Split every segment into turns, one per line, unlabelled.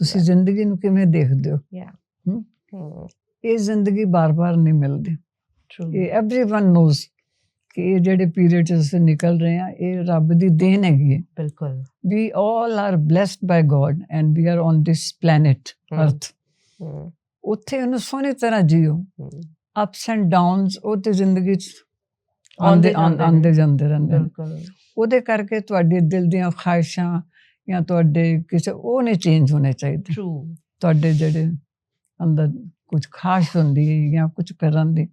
ਤੁਸੀਂ
Yeah.
ਜ਼ਿੰਦਗੀ ਨੂੰ ਕਿਵੇਂ ਦੇਖਦੇ ਹੋ
Hmm.
ਇਹ ਜ਼ਿੰਦਗੀ ਬਾਰ-ਬਾਰ ਨਹੀਂ ਮਿਲਦੀ
True.
ਇਹ एवरीवन ਨੋਜ਼ ਕਿ ਇਹ ਜਿਹੜੇ ਪੀਰੀਅਡ ਚ ਅਸੀਂ ਨਿਕਲ ਰਹੇ ਆ ਇਹ ਰੱਬ ਦੀ ਦੇਣ ਹੈਗੀ ਹੈ
ਬਿਲਕੁਲ
we all are blessed by god and we are on this planet
Hmm.
earth
ਹਮ,
ਉੱਥੇ ਉਹਨੂੰ ਸੋਹਣੀ ਤਰ੍ਹਾਂ JIO
hmm,
ups and downs ਉਹ ਤੇ ਜ਼ਿੰਦਗੀ ਚ
ਆਉਂਦੇ
ਆਉਂਦੇ
ਜਾਂਦੇ ਨੇ।
ਆਉਂਦੇ ਜਾਂਦੇ ਰਹਿੰਦੇ ਨੇ
ਬਿਲਕੁਲ
ਉਹਦੇ ਕਰਕੇ ਤੁਹਾਡੇ ਦਿਲ ਦੀਆਂ ਖਾਹਿਸ਼ਾਂ ਜਾਂ ਤੁਹਾਡੇ ਕਿਸੇ ਉਹ ਨਹੀਂ ਚੇਂਜ ਹੋਣੇ ਚਾਹੀਦੇ।
ਟਰੂ
ਤੁਹਾਡੇ ਜਿਹੜੇ ਅੰਦਰ ਕੁਝ ਖਾਸ ਹੁੰਦੀ ਹੈ ਜਾਂ ਕੁਝ ਕਰਨ ਦੀ।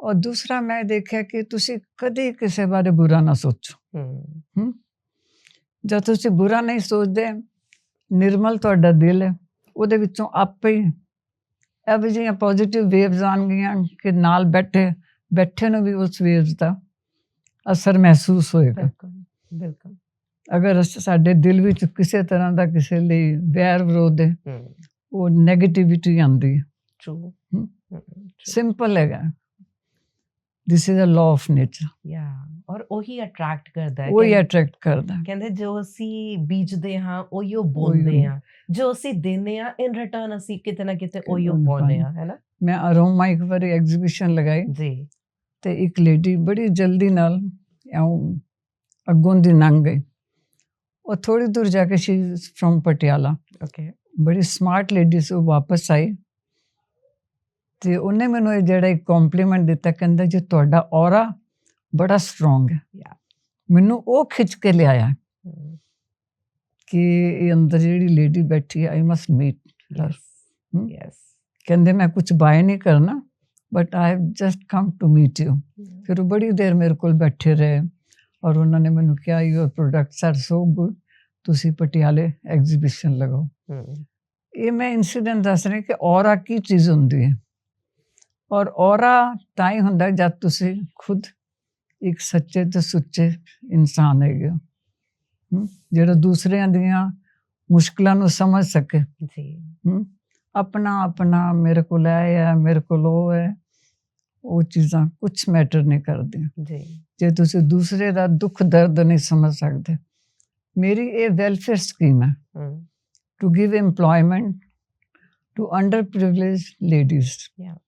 ਔਰ ਦੂਸਰਾ ਮੈਂ ਦੇਖਿਆ ਕਿ ਤੁਸੀਂ ਕਦੇ ਕਿਸੇ ਬਾਰੇ ਬੁਰਾ ਨਾ ਸੋਚੋ।
ਹਮ
ਜਦ ਤੁਸੀਂ ਬੁਰਾ ਨਹੀਂ ਸੋਚਦੇ ਨਿਰਮਲ ਤੁਹਾਡਾ ਦਿਲ ਹੈ। ਉਹਦੇ ਵਿੱਚੋਂ ਆਪੇ ਹੀ ਇਹੋ ਜਿਹੀਆਂ ਪੋਜ਼ਿਟਿਵ ਵੇਵਸ ਆਉਣਗੀਆਂ ਕਿ ਨਾਲ ਬੈਠੇ ਬੈਠੇ ਨੂੰ ਵੀ ਉਸ ਵੇਵਸ ਦਾ ਅਸਰ ਮਹਿਸੂਸ ਹੋਏਗਾ।
ਬਿਲਕੁਲ ਬਿਲਕੁਲ।
ਅਗਰ ਸਾਡੇ ਦਿਲ ਵਿੱਚ ਕਿਸੇ ਤਰ੍ਹਾਂ ਦਾ ਕਿਸੇ ਲਈ ਵੈਰ ਵਿਰੋਧ ਹੈ ਉਹ 네ਗੇਟਿਵਿਟੀ ਆਉਂਦੀ ਹੈ।
ਟਰੂ।
ਸਿੰਪਲ ਹੈਗਾ। This is a law of nature
ਯਾ ਔਰ ਉਹੀ ਅਟਰੈਕਟ ਕਰਦਾ ਹੈ।
ਉਹ ਅਟਰੈਕਟ ਕਰਦਾ।
ਕਹਿੰਦੇ ਜੋ ਅਸੀਂ ਬੀਜਦੇ ਹਾਂ ਉਹੀਓ ਬੋਲਦੇ
ਉਹੀਓ।
ਹਾਂ। ਜੋ ਅਸੀਂ ਦਿੰਦੇ ਹਾਂ ਇਨ ਰਿਟਰਨ ਅਸੀਂ ਕਿਤੇ ਨਾ ਕਿਤੇ ਉਹੀਓ
ਉਹਨੂੰ
ਪਾਉਂਦੇ। ਹਾਂ ਹੈ ਨਾ?
ਮੈਂ ਅਰੋਮਾ ਇੱਕ ਵਾਰੀ ਐਗਜ਼ੀਬਿਸ਼ਨ ਲਗਾਈ।
ਜੀ।
ਤੇ ਇੱਕ ਲੇਡੀ ਬੜੀ ਜਲਦੀ ਨਾਲ ਇਉਂ ਅੱਗੋਂ ਦੀ ਲੰਘ ਗਈ। ਉਹ ਥੋੜੀ ਦੂਰ ਜਾ ਕੇ ਸ਼ੀ ਫਰੋਮ ਪਟਿਆਲਾ।
ਓਕੇ
ਬੜੀ ਸਮਾਰਟ ਲੇਡੀ ਸੀ ਉਹ ਵਾਪਸ ਆਈ ਤੇ ਉਹਨੇ ਮੈਨੂੰ ਇਹ ਜਿਹੜਾ ਇੱਕ ਕੰਪਲੀਮੈਂਟ ਦਿੱਤਾ ਕਹਿੰਦਾ ਜੀ ਤੁਹਾਡਾ ਔਰਾ ਬੜਾ ਸਟਰੋਂਗ ਹੈ।
Yeah.
ਮੈਨੂੰ ਉਹ ਖਿੱਚ ਕੇ ਲਿਆਇਆ ਕਿ ਇਹ ਅੰਦਰ ਜਿਹੜੀ ਲੇਡੀ ਬੈਠੀ ਹੈ I must meet him.
Yes
ਕਹਿੰਦੇ ਮੈਂ ਕੁਝ ਬਾਏ ਨਹੀਂ ਕਰਨਾ but I have just come to meet you ਫਿਰ ਉਹ ਬੜੀ ਦੇਰ ਮੇਰੇ ਕੋਲ ਬੈਠੇ ਰਹੇ। ਔਰ ਉਹਨਾਂ ਨੇ ਮੈਨੂੰ ਕਿਹਾ your products are so good ਤੁਸੀਂ ਪਟਿਆਲੇ ਐਗਜ਼ੀਬਿਸ਼ਨ ਲਗਾਓ। ਇਹ ਮੈਂ ਇਨਸੀਡੈਂਟ ਦੱਸ ਰਹੀ ਕਿ ਔਰਾ ਕੀ ਚੀਜ਼ ਹੁੰਦੀ ਹੈ। ਔਰ ਔਰਾ ਤਾਂ ਹੀ ਹੁੰਦਾ ਜਦ ਤੁਸੀਂ ਖੁਦ ਇੱਕ ਸੱਚੇ ਤੇ ਸੁੱਚੇ ਇਨਸਾਨ ਹੈਗੇ ਜਿਹੜਾ ਦੂਸਰਿਆਂ ਦੀਆਂ ਮੁਸ਼ਕਲਾਂ ਨੂੰ ਸਮਝ ਸਕੇ।
ਜੀ।
ਆਪਣਾ ਆਪਣਾ ਮੇਰੇ ਕੋਲ ਹੈ ਮੇਰੇ ਕੋਲ ਉਹ ਹੈ। ਉਹ ਚੀਜ਼ਾਂ ਕੁਝ ਮੈਟਰ ਨਹੀਂ ਕਰਦੀਆਂ।
ਜੀ।
ਜੇ ਤੁਸੀਂ ਦੂਸਰੇ ਦਾ ਦੁੱਖ ਦਰਦ ਨਹੀਂ ਸਮਝ ਸਕਦੇ ਮੇਰੀ ਇਹ ਵੈਲਫੇਅਰ ਸਕੀਮ ਹੈ। to give employment to underprivileged ladies
Yeah.